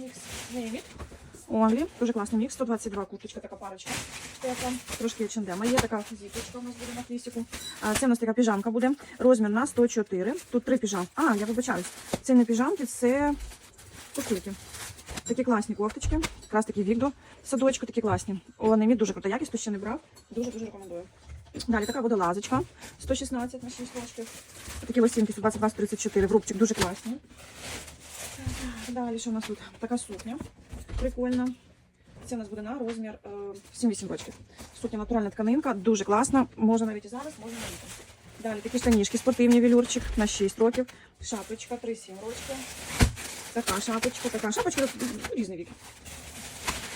мікс Нейміт. Онлі, дуже класний мікс, 122 курточка, така парочка. Тепла, трошки H&M. Є така зіпочка у нас буде на хвістику. Це у нас така піжамка буде. Розмір на 104. Тут три піжам. А, я вибачаюсь. Це не піжамки, це костюльки. Такі класні кофточки. Якраз такі вікдо. Садочку такі класні. О, Нейміт дуже крута якість, хто ще не брав. Дуже-дуже рекомендую. Далі така водолазочка. 116 на 6 рочків. Такі лосінки 122-134. В рубчик дуже класні. Далі що у нас тут? Така сукня. Прикольна. Це у нас буде на розмір е, 7-8 років. Сукня натуральна тканинка, дуже класна. Можна навіть і зараз, можна навіть. Далі такі штанішки, спортивні велюрчик на 6 років. Шапочка 3-7 років. Така шапочка, така шапочка різний вік.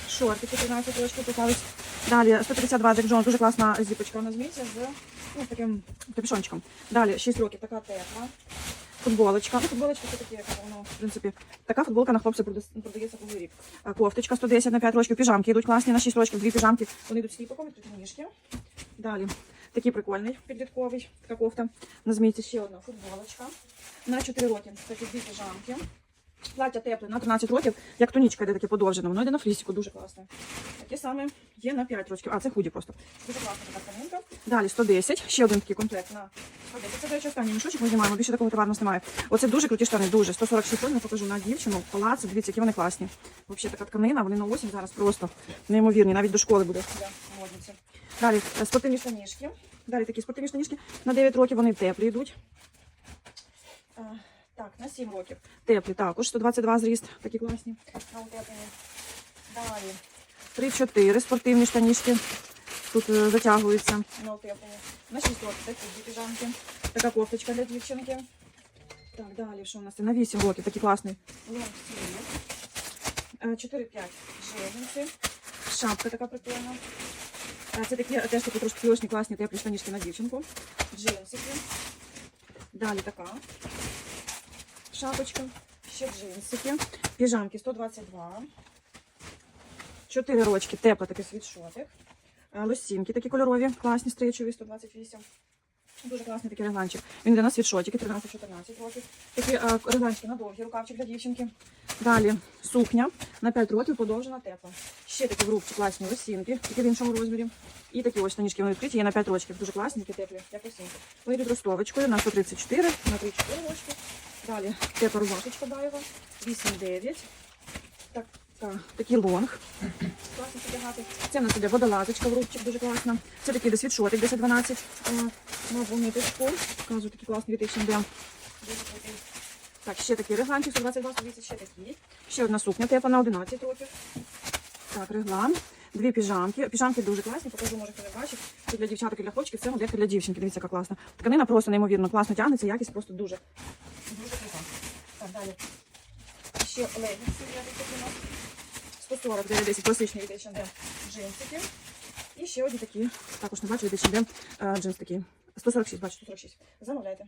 Шортики 15 років попались. Далі 152 Джек Джонс, дуже класна зіпочка. Вона зміється з ну, таким капюшончиком. Далі 6 років, така тепла. Футболочка. Ну, футболочка це таке, ну, в принципі, така футболка на хлопця прода- продається круглий рік. А, Кофточка 110 на 5 років, піжамки йдуть класні на 6 рочків, дві піжамки. Вони йдуть сліпаком, тут ніжки. Далі такий прикольний підлітковий, така кофта. На ще одна футболочка. На 4 роки такі дві піжамки. Плаття тепле на 13 років, як тонічка йде таке подовжене, воно йде на флісіку, дуже класне. Таке саме є на 5 років. А, це худі просто. Дуже класна така тканинка. Далі 110, ще один такий комплект на 110. Це, до речі, останній мішочок ми знімаємо, більше такого товару нас немає. Оце дуже круті штани, дуже. 146 тонн, я покажу на дівчину, палац, дивіться, які вони класні. Взагалі така тканина, вони на осінь зараз просто неймовірні, навіть до школи буде модниці. Далі е, спортивні штанішки. Далі такі спортивні штанішки на 9 років, вони теплі йдуть. Так, на 7 років. Теплі також, 122 зріст, такі класні. На утеплені. Далі 3-4 спортивні штанішки. Тут е, затягуються на утеплені. На 6 років такі піжамки. Така кофточка для дівчинки. Так, далі що у нас? На 8 років такий класний лонг стілі. 4-5 жирниці. Шапка така прикольна. Е, Це такі теж такі трошки філошні класні теплі штанішки на дівчинку. Джинсики. Далі така шапочка. Ще джинсики. Піжамки 122. Чотири рочки, тепло такий світшотик. Е, Лосінки такі кольорові, класні, стрічові, 128. Дуже класний такий регланчик. Він для нас світшотики, 13-14 років. Такі е, регланчики на довгі рукавчик для дівчинки. Далі сукня на 5 років подовжена тепла. Ще такі в рубці класні лосінки, такі в іншому розмірі. І такі ось штанішки вони відкриті, є на 5 років. Дуже класні, такі теплі, як лосінки. Вони ростовочкою на 134, на 34 рочки. Далі тепла рубашечка даєва, 8-9. Так, так, такий лонг. Класно одягати. Це в нас іде водолазочка в рубчик, дуже класна. Це такий десь світшотик 10-12 е, на вуниточку. Кажу, такий класний від H&M. Дуже крутий. Так, ще такий регланчик, 122, 130, ще такий. Ще одна сукня, тепла на 11 років. Так, реглан. Дві піжамки. Піжамки дуже класні, покажу, може, хто не бачив. Це для дівчаток і для хлопчиків, це моделька для дівчинки. Дивіться, яка класна. Тканина просто неймовірно класно тягнеться, якість просто дуже. Дуже крута. Так, далі. Ще легінси для дитини. 140 910 класичні від H&M джинсики. І ще одні такі, також не бачу від H&M е, джинс такі. 146, бачу, 146. Замовляйте.